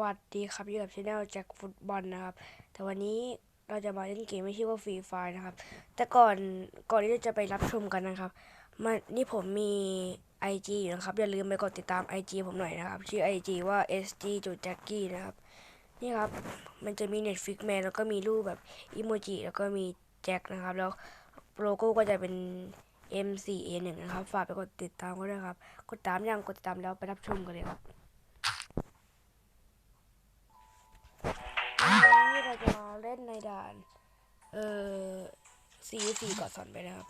วัสดีครับอยู่กับช anel แจ็คฟุตบอลนะครับ แต่วันนี้เราจะมาเล่นเกมไม่ชื่อว่าฟรีไฟนะครับ แต่ก่อนก่อนที่จะไปรับชมกันนะครับมานี่ผมมี IG อยู่นะครับ อย่าลืมไปกดติดตาม IG ผมหน่อยนะครับ ชื่อ IG ว่า sg จุด jackie นะครับ นี่ครับ มันจะมี Netflix Man แล้วก็มีรูปแบบอิโมจิแล้วก็มีแจ็คนะครับ แล้วโลโก้ก็จะเป็น M4A1 นะครับ ฝากไปกดติดตามก็ด้วยครับ กดตามยังกดติดตามแล้วไปรับชมกันเลยครับ ด่าน เอ่อซีซีกาะสอนไปนะครับ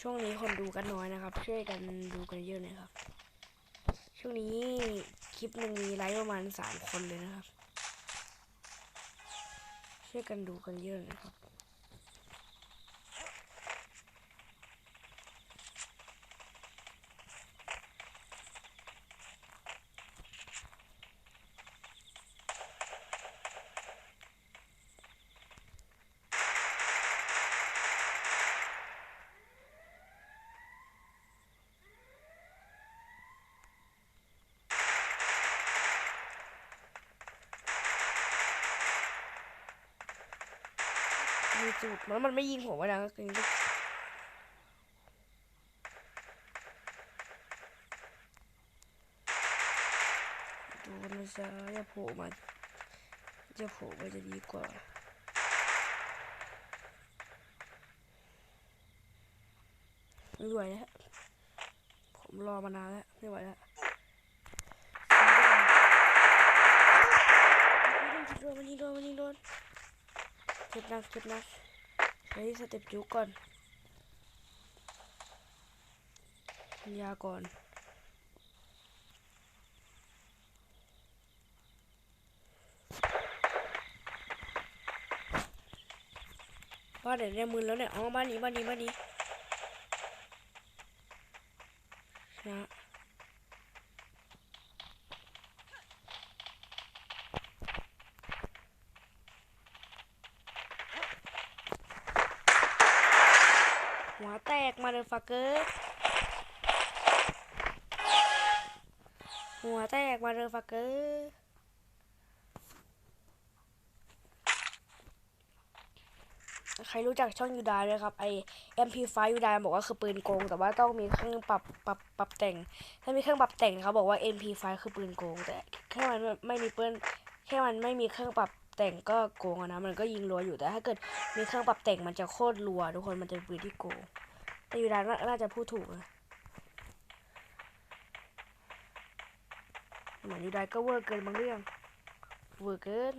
ช่วงนี้คนดูกันน้อยนะครับ ช่วยกันดูกันเยอะหน่อยครับ ช่วงนี้คลิปหนึ่งมีไลค์ประมาณสามคนเลยนะครับ ช่วยกันดูกันเยอะนะครับ จุดมันมันไม่ยิงผมวะนะก็คือดูนะจ๊ะอย่าโผล่มาจะโผล่มาจะดีกว่าไม่ไหวแล้วผมรอมานานแล้วไม่ไหวแล้วมันยิงโดนมันยิงโดนมันยิงโดนเก็บนักเก็บนัก ใช้สเต็ปจุกก่อนกินยาก่อนบ้านไหนได้มือแล้วเนี่ย อ๋อ บ้านนี้ บ้านนี้ บ้านนี้นะหัวแตกมา เกเกอร์หัวแตกมาเลยฟักเกอร์ใครรู้จักช่องยูไดเลยครับไอ MP5 ยูไดบอกว่าคือปืนโกง แต่ว่าต้องมีเครื่องปรับปรับปรับแต่ง ถ้ามีเครื่องปรับแต่งเขาบอกว่า MP5 คือปืนโกง แต่แค่มันไม่มีปืนแค่มันไม่มีเครื่องปรับแต่งก็โกงนะมันก็ยิงรัวอยู่แต่ถ้าเกิดมีเครื่องปรับแต่งมันจะโคตรรัวทุกคนมันจะเป็นปืนที่โกง แต่ยูไดน่าน่าจะพูดถูกนะเหมือนยูไดก็เวอร์เกินบางเรื่อง เวอร์เกิน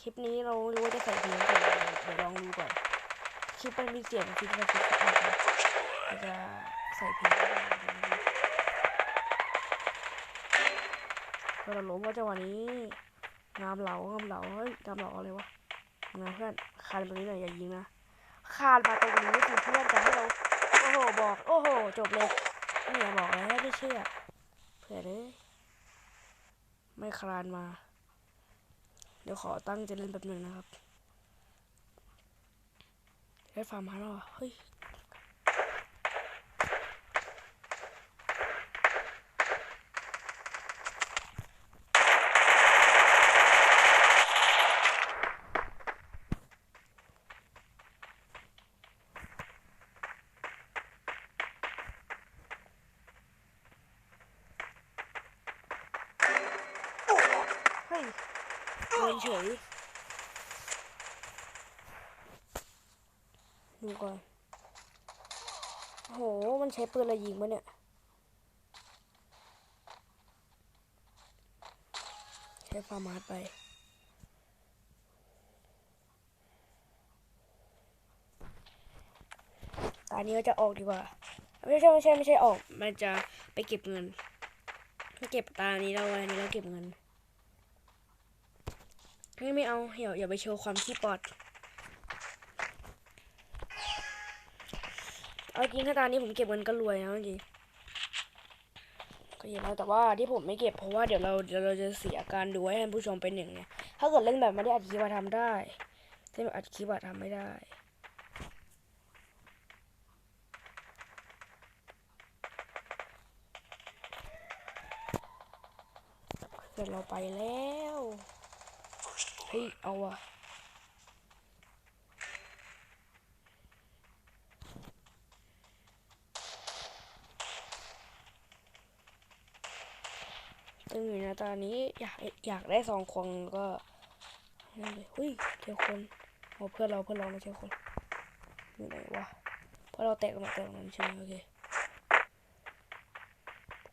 คลิปนี้เราไม่รู้ว่าจะใส่เพลงก่อนเดี๋ยวลองดูก่อน คลิปมันมีเสียงคลิปมันคลิปออกนะเราจะใส่เพลงก่อนเราล้มว่าจังหวะนี้งามเหลางามเหลาเฮ้ยงามเหลาอะไรวะงามเพื่อนคานตรงนี้หน่อยอย่ายิงนะ คานมาตรงนี้คือเพื่อนจะให้เราโอ้โหบอก โอ้โห จบเลยนี่ยบอกแล้วไม่เชื่อเผื่อเลยไม่คลานมา เดี๋ยวขอตั้งจะเล่นแบบหนึงนะครับได้ฟาร์มฮาแล้วเหรอเฮ้ย โดนเฉยดูก่อนโห มันใช้ปืนอะไรยิงวะเนี่ย ใช้ฟาร์มาสไป ตอนนี้ก็จะออกดีกว่า ไม่ใช่ไม่ใช่ไม่ใช่ออก มันจะไปเก็บเงินไปเก็บตานี้แล้ววันนี้เราเก็บเงิน ไม่ไม่เอาอย่าอย่าไปโชว์ความขี้ปอด เอาจริงถ้าตอนนี้ผมเก็บเงินก็รวยนะจริงก็เยอะแล้วแต่ว่าที่ผมไม่เก็บเพราะว่าเดี๋ยวเราเดี๋ยวเราจะเสียการดูให้ท่านผู้ชมเป็นหนึ่งเนี่ยถ้าเกิดเล่นแบบไม่ได้อัดคลิปอะทำได้เล่นแบบอัดคลิปอะทำไม่ได้เดี๋ยวเราไปแล้ว ฮ้ยเอาว่ะตึงอยู่นะตอนนี้อยากอยากได้สองคนก็นั่นเลยเฮ้ยเจอคนเอาเพื่อนเราเพื่อนเราไม่ใช่คนอยู่ไหนวะเพราะเราแตกมาแตกนั้นใช่ไหมโอเค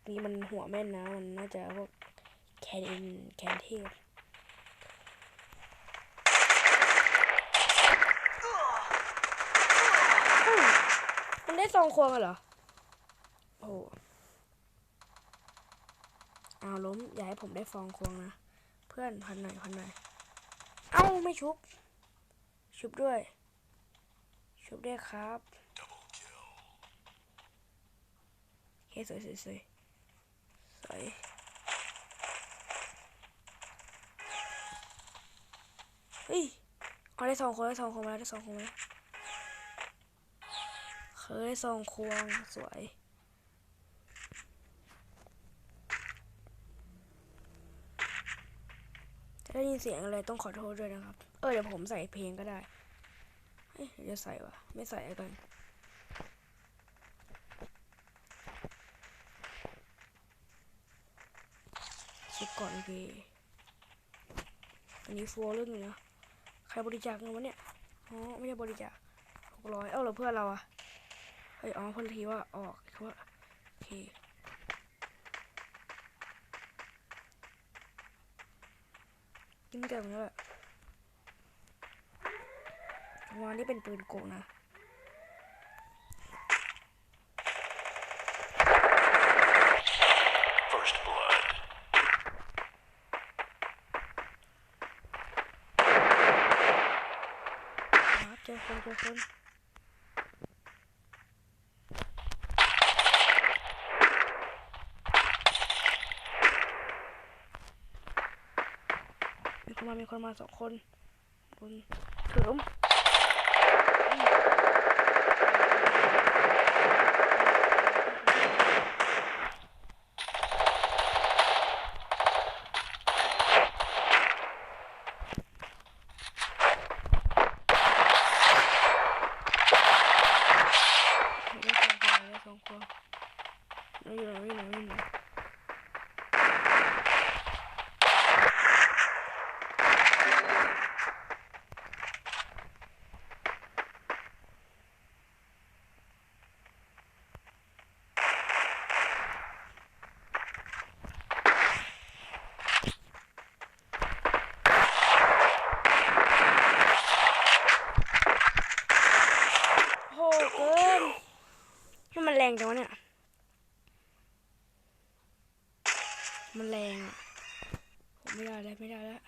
นี้มันหัวแม่นนะมันน่าจะพวกแคนแคนเทพเฮ้ย มันได้สองควงเหรอ โอ้โหเอาล้ม อย่าให้ผมได้ฟองควงนะ เพื่อนพันหน่อยพันหน่อย เอ้า ไม่ชุบ ชุบด้วย ชุบด้วยครับโอเคสวยสวยสวยสวยเฮ้ยเอาได้สองคนได้สองคนมาแล้วได้สองคนมาแล้ว เคยได้สองควงสวย ถ้าได้ยินเสียงอะไรต้องขอโทษด้วยนะครับ เออเดี๋ยวผมใส่เพลงก็ได้ เฮ้ยเดี๋ยวจะใส่วะไม่ใส่กันเช็คก่อนพีอันนี้ฟัวเรื่องนึงนะใครบริจาคเงินวะเนี่ย อ๋อ ไม่ได้บริจาคหกร้อยเอ้าแล้วเพื่อนเราอะ เฮ้ยอ๋อเพื่อนทีว่าออกเขาว่าโอเคยิ่งเกินแล้วแหละวานนี่เป็นปืนโกงนะ First blood. ครับเจอคนเจอคน มีคนมามีคนมาสองคนบนถือมได้สองคนได้สองคนแล้วอยู่ไหนอยู่ไหนอยู่ไหนโหเกินให้มันแรงจังวะเนี่ย มันแรงอะผมไม่ได้แล้วไม่ได้แล้ว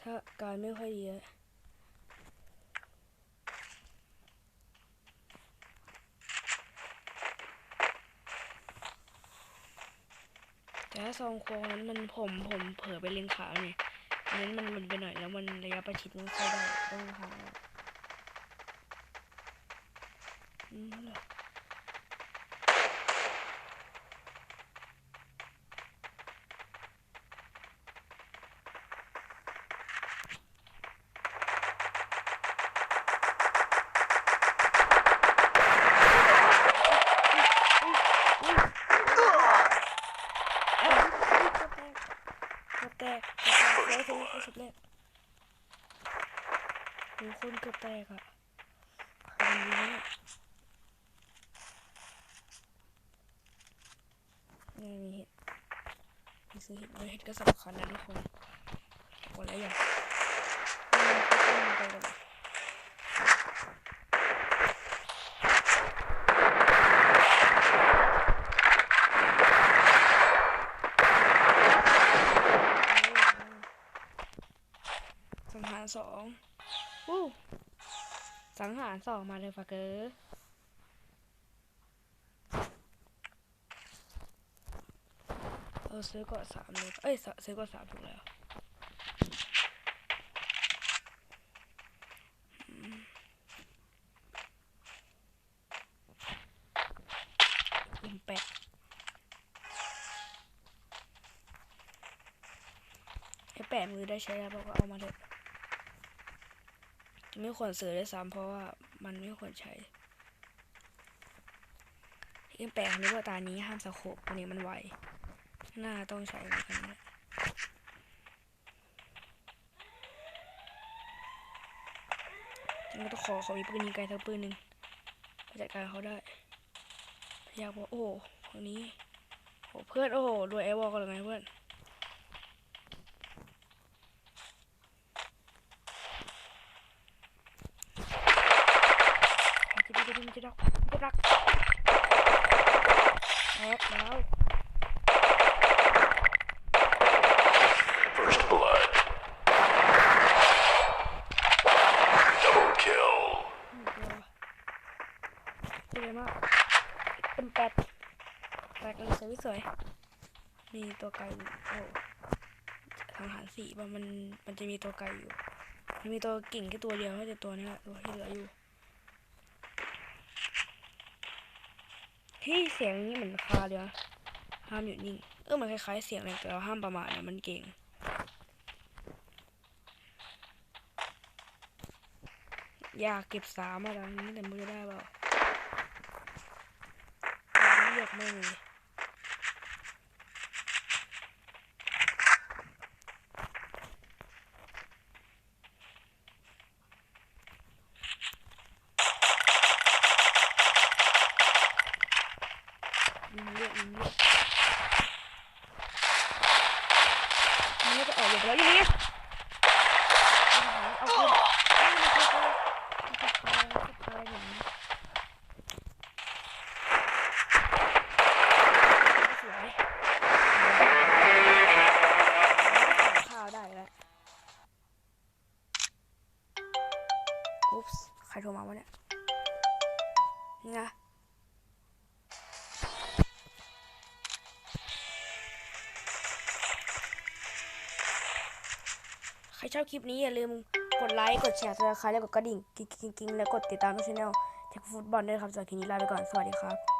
ถ้าการไม่ค่อยดีอะแต่ถ้าซองควงนั้นมันผมผมเผลอไปเล็งขาเนี่ยอันนั้นมันมันไปหน่อยแล้วมันระยะประชิดไมันเข้าได้ต้องหา อืมนั่นแหละเกือบแตกเกือบแตกร้อยถึงร้อยสิบแรกโหคนเกือบแตกอะใครมันยิงเนี่ยนี่มีเห็ดมี ซื้อเห็ดด้วยเห็ดก็สำคัญนะทุกคนหมดแล้วยังไปกันเลยสังหารสองวู้สังหารสองมาเลยฟาเกอร์ เออซื้อก่อนสามเลยเอ้ยสซื้อก่อนสามถูกแล้วอืมแปะไอ้แปะมือได้ใช้แล้วบอกว่าเอามาเถอะไม่ควรซื้อด้ซ้ำเพราะว่ามันไม่ควรใช้ยังแปลกนึกว่าตานี้ห้ามสะโคปตัวนี้มันไว น่าต้องใช้เหมือนกันนะจังก็ต้องขอเขามีปืนยิงไกลสักปืนหนึ่งไปจัดการเขาได้ อยากบอกโอ้โหคนนี้โอ้เพื่อน โอ้โหรวยไอวอลกันเลยไงเพื่อนจะดีจะดีจะรักจะรักแอกแล้ว First blood. Double kill. ตัวเลยมากเป็นแปดแปด เลยสวยสวยมีตัวไก่โอ้ทางหารสี่ว่ามันมันจะมีตัวไกลอยู่ มันมีตัวกิ่งแค่ตัวเดียวไม่แต่ตัวนี้แหละตัวที่เหลืออยู่ที่เสียงนี้เหมือนคาเลยนะห้ามอยู่นิ่งเออมันคล้ายๆเสียงเลยแต่เราห้ามประมาทนะมันเก่งอยากเก็บสามอะไรนี้แต่ไม่ได้เปล่าเรียกไม่เลยยิงเรียกยิงเรียกมันไม่จะออกอยู่แล้วยิงเรียกเอาคืนเอาคืนเอาคืนเอาคืนเอาคืนเอาคืนสวยข้าวได้แล้ว อุ๊บใครโทรมาวะเนี่ยนี่นะใครชอบคลิปนี้อย่าลืมกดไลค์ กดแชร์สไครต์แล้วกดกระดิ่งกิ๊งๆๆแล้วกดติดตามช่องแนลแท็กฟุตบอลด้วยครับสำหรับคลิปนี้ลาไปก่อน สวัสดีครับ